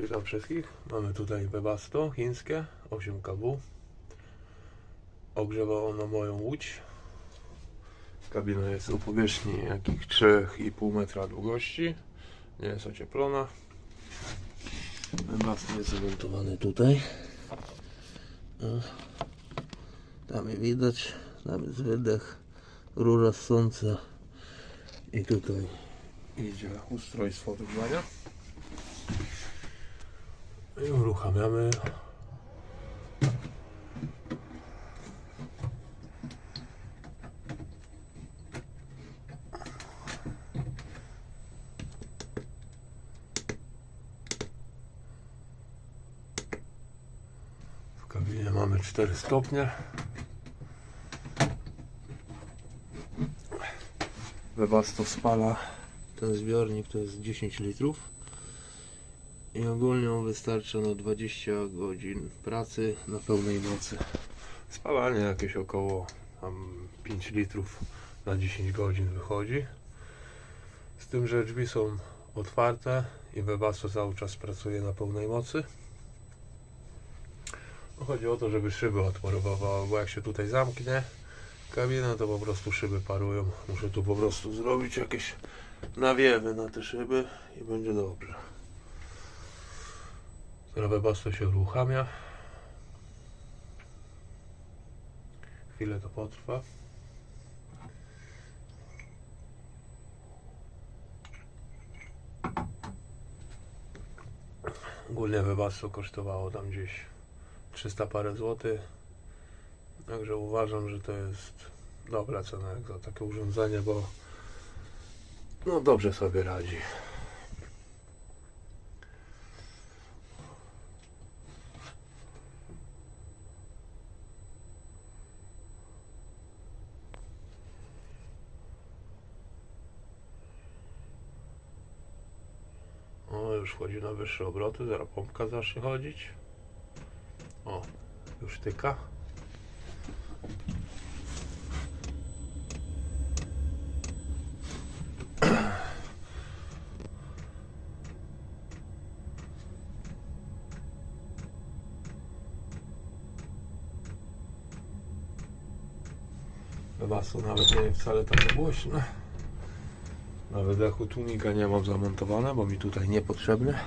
Witam wszystkich. Mamy tutaj Webasto chińskie 8 kW. Ogrzewa ono moją łódź. Kabina jest o powierzchni jakich 3,5 metra długości. Nie jest ocieplona. Webasto jest zamontowany tutaj. Tam je widać. Tam jest wydech, rura ssąca. I tutaj idzie ustrojstwo wygrzania. I uruchamiamy. W kabinie mamy 4 stopnie. Webasto spala ten zbiornik to jest 10 litrów i ogólnie on wystarcza na 20 godzin pracy na pełnej mocy. Spalanie jakieś około tam 5 litrów na 10 godzin wychodzi. Z tym, że drzwi są otwarte i Webasto cały czas pracuje na pełnej mocy. No Chodzi o to, żeby szyby odparowały, bo jak się tutaj zamknie kabina, to po prostu szyby parują. Muszę tu po prostu zrobić jakieś nawiewy na te szyby i będzie dobrze. Teraz Webasto się uruchamia. Chwilę to potrwa. Ogólnie Webasto kosztowało tam gdzieś 300 parę złotych. Także uważam, że to jest dobra cena jak za takie urządzenie, bo no dobrze sobie radzi. O, już wchodzi na wyższe obroty, zaraz pompka zacznie chodzić. O, już tyka. Basu nawet nie wcale tak głośne. Na wydechu tłumika nie mam zamontowane, bo mi tutaj niepotrzebne.